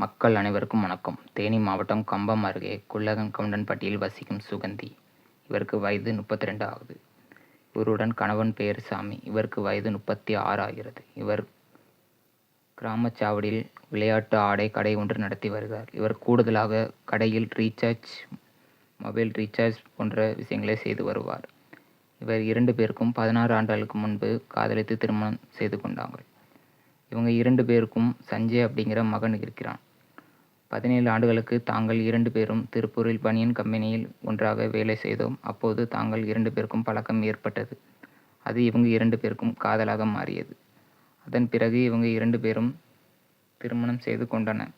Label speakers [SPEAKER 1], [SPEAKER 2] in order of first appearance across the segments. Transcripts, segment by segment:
[SPEAKER 1] மக்கள் அனைவருக்கும் வணக்கம். தேனி மாவட்டம் கம்பம் அருகே குள்ளகன் கவுண்டன்பட்டியில் வசிக்கும் சுகந்தி. இவருக்கு வயது முப்பத்தி ரெண்டு ஆகுது இவருடன் கணவன் பெயர் சாமி இவருக்கு வயது முப்பத்தி ஆறு ஆகிறது இவர் கிராமச்சாவடியில் விளையாட்டு ஆடை கடை ஒன்று நடத்தி வருகிறார். இவர் கூடுதலாக கடையில் ரீசார்ஜ் மொபைல் ரீசார்ஜ் போன்ற விஷயங்களை செய்து வருவார். இவர் இரண்டு பேருக்கும் பதினாறு ஆண்டுகளுக்கு முன்பு காதலித்து திருமணம் செய்து கொண்டாங்க இவங்க இரண்டு பேருக்கும் சஞ்சய் அப்படிங்கிற மகன் இருக்கிறான். பதினேழு ஆண்டுகளுக்கு தாங்கள் இரண்டு பேரும் திருப்பூரில் பனியன் கம்பெனியில் ஒன்றாக வேலை செய்தோம். அப்போது தாங்கள் இரண்டு பேருக்கும் பழக்கம் ஏற்பட்டது. அது இவங்க இரண்டு பேருக்கும் காதலாக மாறியது. அதன் பிறகு இவங்க இரண்டு பேரும் திருமணம் செய்து கொண்டனர்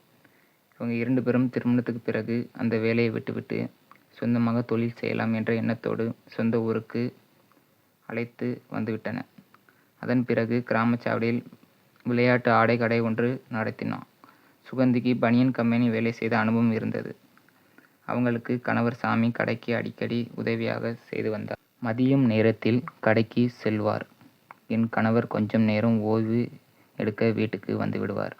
[SPEAKER 1] இவங்க இரண்டு பேரும் திருமணத்துக்கு பிறகு அந்த வேலையை விட்டுவிட்டு சொந்தமாக தொழில் செய்யலாம் என்ற எண்ணத்தோடு சொந்த ஊருக்கு அழைத்து வந்துவிட்டன. அதன் பிறகு கிராமச்சாவடியில் விளையாட்டு ஆடை கடை ஒன்று நடத்தினான். சுகந்திக்கு பனியன் கம்பெனி வேலை செய்த அனுபவம் இருந்தது. அவங்களுக்கு கணவர் சாமி கடைக்கு அடிக்கடி உதவியாக செய்து வந்தார். மதியம் நேரத்தில் கடைக்கு செல்வார். என் கணவர் கொஞ்சம் நேரம் ஓய்வு எடுக்க வீட்டுக்கு வந்து விடுவார்.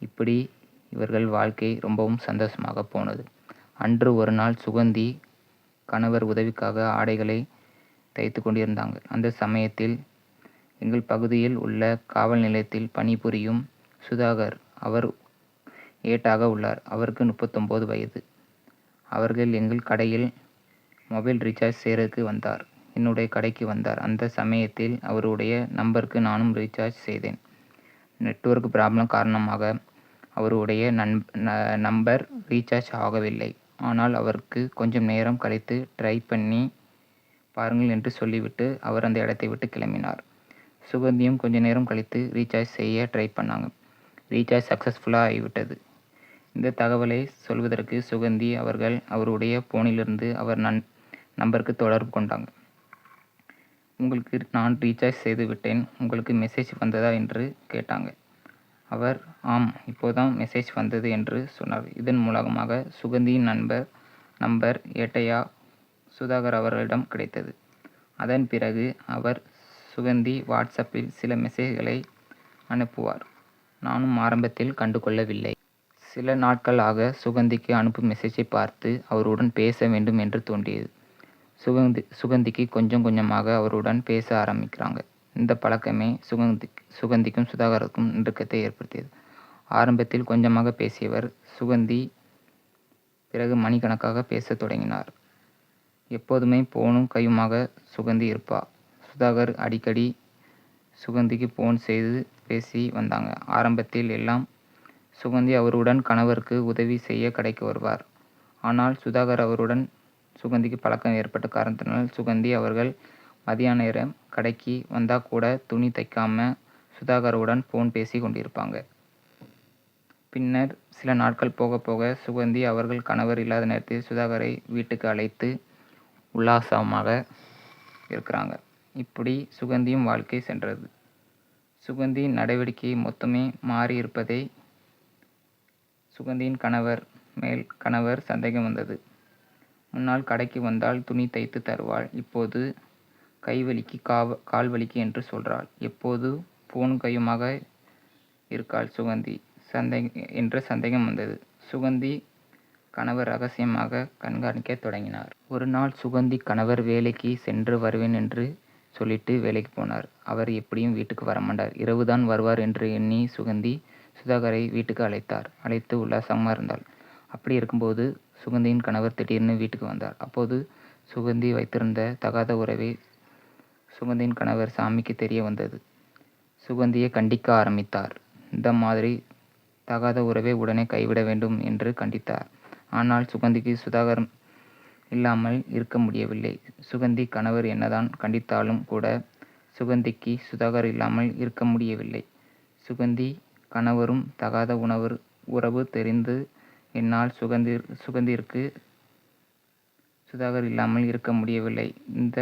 [SPEAKER 1] இப்படி இவர்கள் வாழ்க்கை ரொம்பவும் சந்தோஷமாக போனது. அன்று ஒரு நாள் சுகந்தி கணவர் உதவிக்காக ஆடைகளை தைத்து கொண்டிருந்தாங்க. அந்த சமயத்தில் எங்கள் பகுதியில் உள்ள காவல் நிலையத்தில் பணிபுரியும் சுதாகர் அவர் ஏட்டாக உள்ளார். அவருக்கு முப்பத்தொம்போது வயது. அவர்கள் எங்கள் கடையில் மொபைல் ரீசார்ஜ் செய்கிறதுக்கு வந்தார். என்னுடைய கடைக்கு வந்தார். அந்த சமயத்தில் அவருடைய நம்பருக்கு நானும் ரீசார்ஜ் செய்தேன். நெட்வொர்க் ப்ராப்ளம் காரணமாக அவருடைய நண் நம்பர் ரீசார்ஜ் ஆகவில்லை. ஆனால் அவருக்கு கொஞ்சம் நேரம் கழித்து ட்ரை பண்ணி பாருங்கள் என்று சொல்லிவிட்டு அவர் அந்த இடத்தை விட்டு கிளம்பினார். சுகந்தியும் கொஞ்ச நேரம் கழித்து ரீசார்ஜ் செய்ய ட்ரை பண்ணாங்க. ரீசார்ஜ் சக்ஸஸ்ஃபுல்லாக ஆகிவிட்டது. இந்த தகவலை சொல்வதற்கு சுகந்தி அவர்கள் அவருடைய ஃபோனிலிருந்து அவர் நன் நம்பருக்கு தொடர்பு கொண்டாங்க. உங்களுக்கு நான் ரீசார்ஜ் செய்து விட்டேன். உங்களுக்கு மெசேஜ் வந்ததா? என்று கேட்டாங்க. அவர் ஆம் இப்போதான் மெசேஜ் வந்தது என்று சொன்னார். இதன் மூலமாக சுகந்தியின் நண்பர் நம்பர் ஏட்டையா சுதாகர் அவர்களிடம் கிடைத்தது. அதன் பிறகு அவர் சுகந்தி வாட்ஸ்அப்பில் சில மெசேஜ்களை அனுப்புவார். நானும் ஆரம்பத்தில் கண்டுகொள்ளவில்லை. சில நாட்களாக சுகந்திக்கு அனுப்பும் மெசேஜை பார்த்து அவருடன் பேச வேண்டும் என்று தோன்றியது. சுகந்தி சுகந்திக்கு கொஞ்சம் கொஞ்சமாக அவருடன் பேச ஆரம்பிக்கிறாங்க. இந்த பழக்கமே சுகந்தி சுகந்திக்கும் சுதாகருக்கும் நெருக்கத்தை ஏற்படுத்தியது. ஆரம்பத்தில் கொஞ்சமாக பேசியவர் சுகந்தி பிறகு மணிக்கணக்காக பேசத் தொடங்கினார். எப்போதுமே போனும் கையுமாக சுகந்தி இருப்பா. சுதாகர் அடிக்கடி சுகந்திக்கு போன் செய்து பேசி வந்தாங்க. ஆரம்பத்தில் எல்லாம் சுகந்தி அவருடன் கணவருக்கு உதவி செய்ய கடைக்கு வருவார். ஆனால் சுதாகர் அவருடன் சுகந்திக்கு பழக்கம் ஏற்பட்ட காரணத்தினால் சுகந்தி அவர்கள் மதியான நேரம் கடைக்கு வந்தால் கூட துணி தைக்காம சுதாகருடன் ஃபோன் பேசி கொண்டிருப்பாங்க. பின்னர் சில நாட்கள் போக போக சுகந்தி அவர்கள் கணவர் இல்லாத நேரத்தில் சுதாகரை வீட்டுக்கு அழைத்து உல்லாசமாக இருக்கிறாங்க. இப்படி சுகந்தியும் வாழ்க்கை சென்றது. சுகந்தி நடவடிக்கை மொத்தமே மாறி இருப்பதை சுகந்தியின் கணவர் மேல் கணவர் சந்தேகம் வந்தது. முன்னால் கடைக்கு வந்தால் துணி தைத்து தருவாள். இப்போது கைவலிக்கு காவ கால் வலிக்கு என்று சொல்கிறாள் எப்போது? போன் கையுமாக இருக்காள் சுகந்தி. சந்தேக என்ற சந்தேகம் வந்தது. சுகந்தி கணவர் ரகசியமாக கண்காணிக்க தொடங்கினார். ஒரு நாள் சுகந்தி கணவர் வேலைக்கு சென்று வருவேன் என்று சொல்லிட்டு வேலைக்கு போனார். அவர் எப்படியும் வீட்டுக்கு வரமாட்டார். இரவுதான் வருவார் என்று எண்ணி சுகந்தி சுதாகரை வீட்டுக்கு அழைத்தார். அழைத்து உல்லாசமாக இருந்தாள். அப்படி இருக்கும்போது சுகந்தியின் கணவர் திடீர்னு வீட்டுக்கு வந்தார். அப்போது சுகந்தி வைத்திருந்த தகாத உறவை சுகந்தியின் கணவர் சாமிக்கு தெரிய வந்தது. சுகந்தியை கண்டிக்க ஆரம்பித்தார். இந்த மாதிரி தகாத உறவை உடனே கைவிட வேண்டும் என்று கண்டித்தார். ஆனால் சுகந்திக்கு சுதாகர் இல்லாமல் இருக்க முடியவில்லை. சுகந்தி கணவர் என்னதான் கண்டித்தாலும் கூட சுகந்திக்கு சுதாகர் இல்லாமல் இருக்க முடியவில்லை. சுகந்தி கணவரும் தகாத உணவர் உறவு தெரிந்து என்னால் சுகந்தி சுகந்திற்கு சுதாகர் இல்லாமல் இருக்க முடியவில்லை. இந்த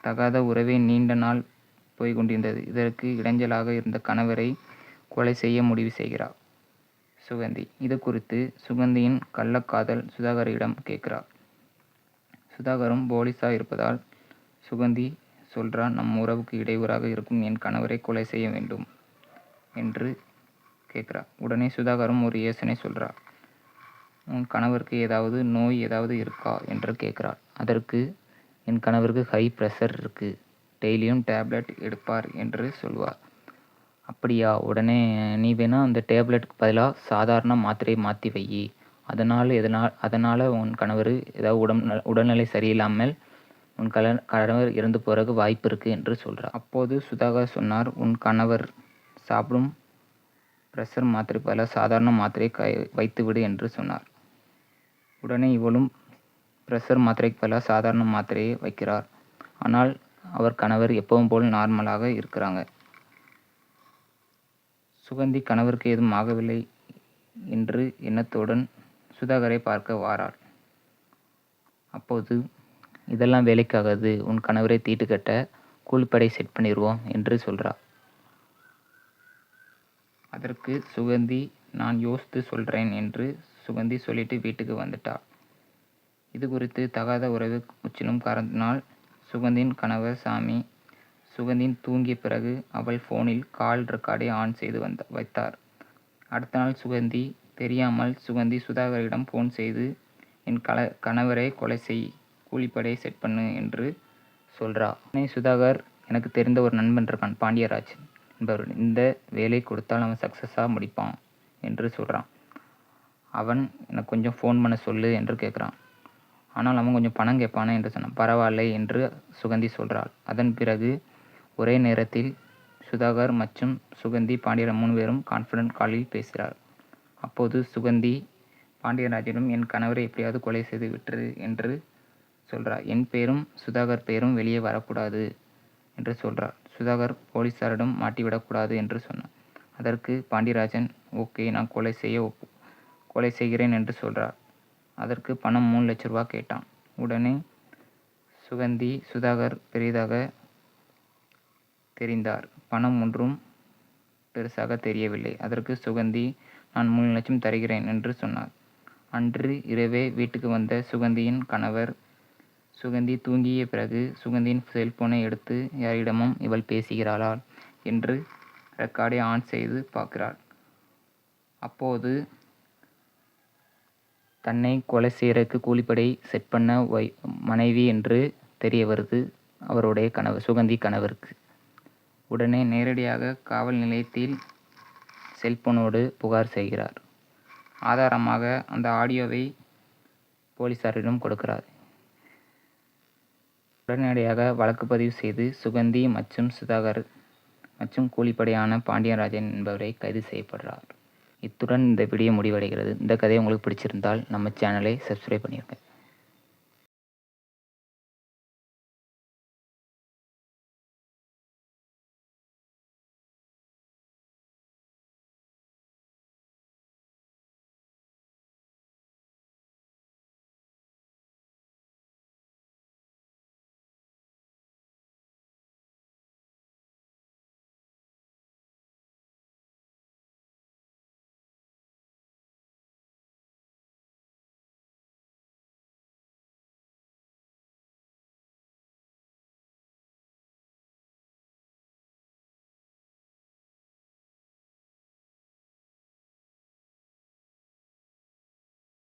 [SPEAKER 1] தகாத உறவே நீண்ட நாள் போய்கொண்டிருந்தது. இதற்கு இடைஞ்சலாக இருந்த கணவரை கொலை செய்ய முடிவு செய்கிறார். சுகந்தி. இது குறித்து சுகந்தியின் கள்ளக்காதல் சுதாகரிடம் கேட்கிறார். சுதாகரும் போலீஸாக இருப்பதால் சுகந்தி சொல்றா நம் உறவுக்கு இடையூறாக இருக்கும் என் கணவரை கொலை செய்ய வேண்டும் என்று கேட்குறா. உடனே சுதாகரும் ஒரு யோசனை சொல்கிறார் உன் கணவருக்கு ஏதாவது நோய் ஏதாவது இருக்கா? என்று கேட்குறாள். அதற்கு என் கணவருக்கு ஹை ப்ரெஷர் இருக்குது டெய்லியும் டேப்லெட் எடுப்பார் என்று சொல்வார். அப்படியா? உடனே நீ வேணால் அந்த டேப்லெட்டுக்கு பதிலாக சாதாரண மாத்திரையை மாற்றி வை. அதனால் எதனால் அதனால் உன் கணவர் ஏதாவது உடம் உடல்நிலை சரியில்லாமல் உன் கல கணவர் இறந்து போகிறதுக்கு வாய்ப்பு இருக்குது என்று சொல்கிறார் அப்போது சுதாகர் சொன்னார் உன் கணவர் சாப்பிடும் ப்ரெஷர் மாத்திரை பதிலாக சாதாரண மாத்திரை கை வைத்துவிடு என்று சொன்னார். உடனே இவளும் ப்ரெஷர் மாத்திரைக்கு பதிலாக சாதாரண மாத்திரையை வைக்கிறார். ஆனால் அவர் கணவர் எப்பவும் போல் நார்மலாக இருக்கிறாங்க. சுகந்தி கணவருக்கு எதுவும் ஆகவில்லை என்று எண்ணத்துடன் சுதாகரை பார்க்க வாராள் அப்போது இதெல்லாம் வேலைக்காகாது. உன் கணவரை தீட்டு கட்ட கூலிப்படை செட் பண்ணிடுவோம் என்று சொல்கிறார் அதற்கு சுகந்தி நான் யோசித்து சொல்கிறேன் என்று சுகந்தி சொல்லிட்டு வீட்டுக்கு வந்துட்டா. இது குறித்து தகாத உறவு முற்றிலும் காரணத்தினால் சுகந்தின் கணவர் சாமி சுகந்தின் தூங்கிய பிறகு அவள் ஃபோனில் கால் ரெக்கார்டை ஆன் செய்து வந்த வைத்தார். அடுத்த நாள் சுகந்தி தெரியாமல் சுகந்தி சுதாகரிடம் ஃபோன் செய்து என் கல கணவரை கொலை செய் கூலிப்படையை செட் பண்ணு என்று சொல்கிறா சுதாகர் எனக்கு தெரிந்த ஒரு நண்பன் இருக்கான் பாண்டியராஜ் என்பவர் இந்த வேலை கொடுத்தால் அவன் சக்ஸஸாக முடிப்பான் என்று சொல்கிறான் அவன் எனக்கு கொஞ்சம் ஃபோன் பண்ண சொல்லு என்று கேட்குறான். ஆனால் அவன் கொஞ்சம் பணம் கேட்பானே என்று சொன்னான். பரவாயில்லை என்று சுகந்தி சொல்கிறாள் அதன் பிறகு ஒரே நேரத்தில் சுதாகர் மற்றும் சுகந்தி பாண்டியன் மூணு பேரும் கான்ஃபிடன்ட் காலில் பேசுகிறார். அப்போது சுகந்தி பாண்டியராஜனும் என் கணவரை எப்படியாவது கொலை செய்து விட்டுரு என்று சொல்கிறார் என் பேரும் சுதாகர் பேரும் வெளியே வரக்கூடாது என்று சொல்கிறார் சுதாகர் போலீஸாரிடம் மாட்டிவிடக்கூடாது என்று சொன்னார். அதற்கு பாண்டியராஜன் ஓகே நான் கொலை செய்ய ஒப்பு கொலை செய்கிறேன் என்று சொல்கிறார் அதற்கு பணம் மூணு லட்ச ரூபா கேட்டான். உடனே சுகந்தி சுதாகர் பெரிதாக தெரிந்தார். பணம் ஒன்றும் பெருசாக தெரியவில்லை. அதற்கு சுகந்தி நான் மூணு லட்சம் தருகிறேன் என்று சொன்னார். அன்று இரவே வீட்டுக்கு வந்த சுகந்தியின் கணவர் சுகந்தி தூங்கிய பிறகு சுகந்தியின் செல்போனை எடுத்து யாரிடமும் இவள் பேசுகிறாளா என்று ரெக்கார்டை ஆன் செய்து பார்க்கிறாள். அப்போது தன்னை கொலை செய்யறதுக்கு கூலிப்படை செட் பண்ண வை மனைவி என்று தெரிய வருது அவருடைய கணவர் சுகந்தி கணவருக்கு. உடனே நேரடியாக காவல் நிலையத்தில் செல்போனோடு புகார் செய்கிறார். ஆதாரமாக அந்த ஆடியோவை போலீசாரிடம் கொடுக்கிறார். உடனடியாக வழக்குப்பதிவு செய்து சுகந்தி மற்றும் சுதாகர் மற்றும் கூலிப்படையான பாண்டியராஜன் என்பவரை கைது செய்யப்படுறார். இத்துடன் இந்த வீடியோ முடிவடைகிறது. இந்த கதை உங்களுக்கு பிடிச்சிருந்தால் நம்ம சேனலை சப்ஸ்கிரைப் பண்ணிடுங்க